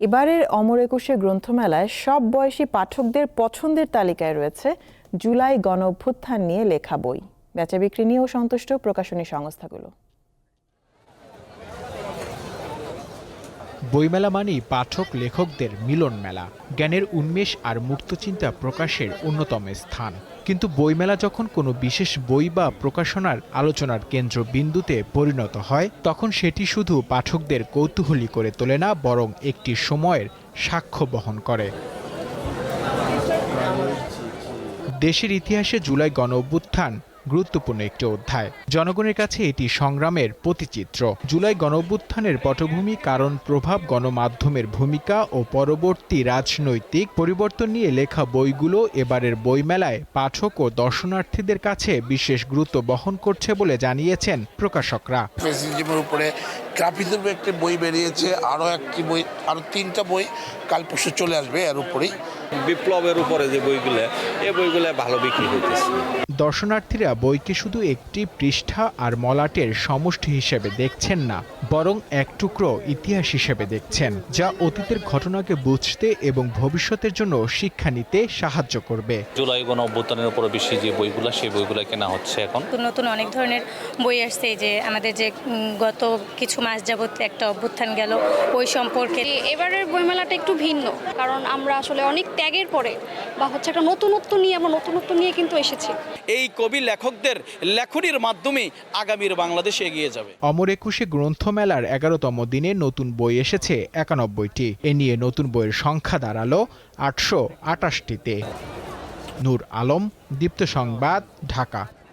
এবারের অমর একুশে গ্রন্থমেলায় সব বয়সী পাঠকদের পছন্দের তালিকায় রয়েছে জুলাই গণ অভ্যুত্থান নিয়ে লেখা বই। বেচা বিক্রি নিয়েও সন্তুষ্ট প্রকাশনী সংস্থাগুলো। বইমেলা মানেই পাঠক, লেখকদের মিলন মেলা, জ্ঞানের উন্মেষ আর মুক্তচিন্তা প্রকাশের অন্যতম স্থান। কিন্তু বইমেলা যখন কোনো বিশেষ বই বা প্রকাশনার আলোচনার কেন্দ্রবিন্দুতে পরিণত হয়, তখন সেটি শুধু পাঠকদের কৌতূহলী করে তোলে না, বরং একটি সময়ের সাক্ষ্য বহন করে। দেশের ইতিহাসে জুলাই গণ অভ্যুত্থান গুরুত্বপূর্ণ একটি অধ্যায়। জনগণের কাছে এটি সংগ্রামের প্রতিচিত্র। জুলাই গণঅভ্যুত্থানের পটভূমি, কারণ প্রভাব, গণমাধ্যমের ভূমিকা ও পরবর্তী রাজনৈতিক পরিবর্তন নিয়ে লেখা বইগুলো এবারের বইমেলায় পাঠক ও দর্শনার্থীদের কাছে বিশেষ গুরুত্ব বহন করছে বলে জানিয়েছেন প্রকাশকরা। গ্রাফিজের একটি বই বেরিয়েছে আরও একটি বই আরও তিনটা বই কাল পরশু চলে আসবে এর উপরেই। বিপ্লবের উপরে যে বইগুলো এই বইগুলো ভালো বিক্রি হইতেছে। দর্শনার্থীরা বইকে শুধু একটি পৃষ্ঠা আর মলাটের সমষ্টি হিসেবে দেখছেন না বরং এক টুকরো ইতিহাস হিসেবে দেখছেন যা অতীতের ঘটনাকে বুঝতে এবং ভবিষ্যতের জন্য শিক্ষা নিতে সাহায্য করবে। জুলাই গণ অভ্যুত্থানের উপরে বেশি যে বইগুলো সেই বইগুলো কেনা হচ্ছে এখন। নতুন অনেক ধরনের বই আসছে যে আমাদের যে গত কিছু মাস যাবত একটা অভ্যুত্থান গেল ওই সম্পর্কে। এবারের বইমেলাটা একটু ভিন্ন কারণ আমরা আসলে অনেক ত্যাগের পরে বা হচ্ছে একটা নতুনত্ব নিয়ে আমরা নতুনত্ব নিয়ে কিন্তু এসেছি। এই কবি লেখকদের লেখনির মাধ্যমে আগামীর বাংলাদেশ এগিয়ে যাবে। অমর একুশে গ্রন্থমেলার এগারোতম দিনে নতুন বই এসেছে একানব্বইটি। এ নিয়ে নতুন বইয়ের সংখ্যা দাঁড়াল আটশো আটাশটিতে। নূর আলম দীপ্ত সংবাদ ঢাকা।